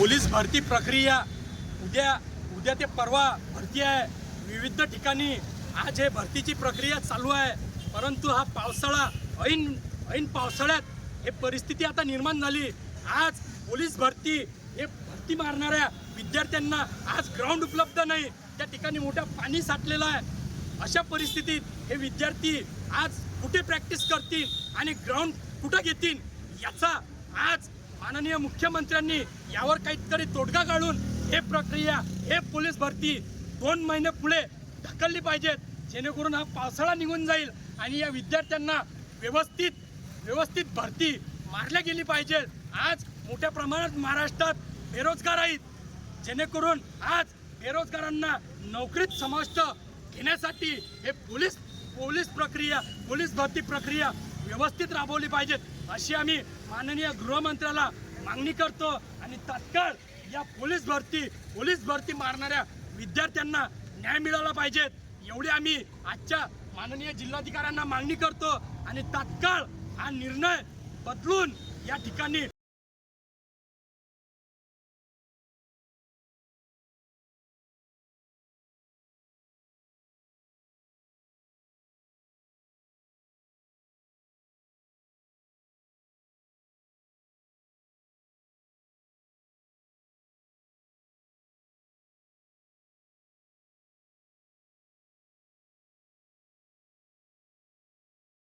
Police भरती प्रक्रिया उद्या उद्या ते परवा भरती आहे. विविध ठिकाणी आज हे भरतीची प्रक्रिया चालू आहे. परंतु हा पावसाळा ऐन ऐन पावसाळ्यात हे परिस्थिती आता निर्माण झाली. आज पोलीस भरती हे भरती मारणाऱ्या विद्यार्थ्यांना आज ग्राउंड उपलब्ध नाही. त्या ठिकाणी मोठं पाणी साठलेलं आहे. अशा परिस्थितीत हे विद्यार्थी आज कुठे प्रॅक्टिस करतील आणि ग्राउंड कुठं घेतील याचा आज माननीय मुख्यमंत्र्यांनी यावर काहीतरी तोडगा काढून हे प्रक्रिया हे पोलीस भरती दोन महिने पुढे ढकलली पाहिजेत. जेणेकरून हा पावसाळा निघून जाईल आणि या विद्यार्थ्यांना व्यवस्थित व्यवस्थित भरती मारल्या गेली पाहिजे आज मोठ्या प्रमाणात महाराष्ट्रात बेरोजगार आहेत. जेणेकरून आज बेरोजगारांना नोकरीत समाविष्ट घेण्यासाठी हे पोलीस पोलीस प्रक्रिया पोलीस भरती प्रक्रिया व्यवस्थित राबवली पाहिजेत. अशी आम्ही माननीय गृहमंत्र्याला मागणी करतो आणि तात्काळ या पोलीस भरती पोलीस भरती मारणाऱ्या विद्यार्थ्यांना न्याय मिळाला पाहिजेत एवढी आम्ही आजच्या माननीय जिल्हाधिकाऱ्यांना मागणी करतो आणि तात्काळ हा निर्णय बदलून या ठिकाणी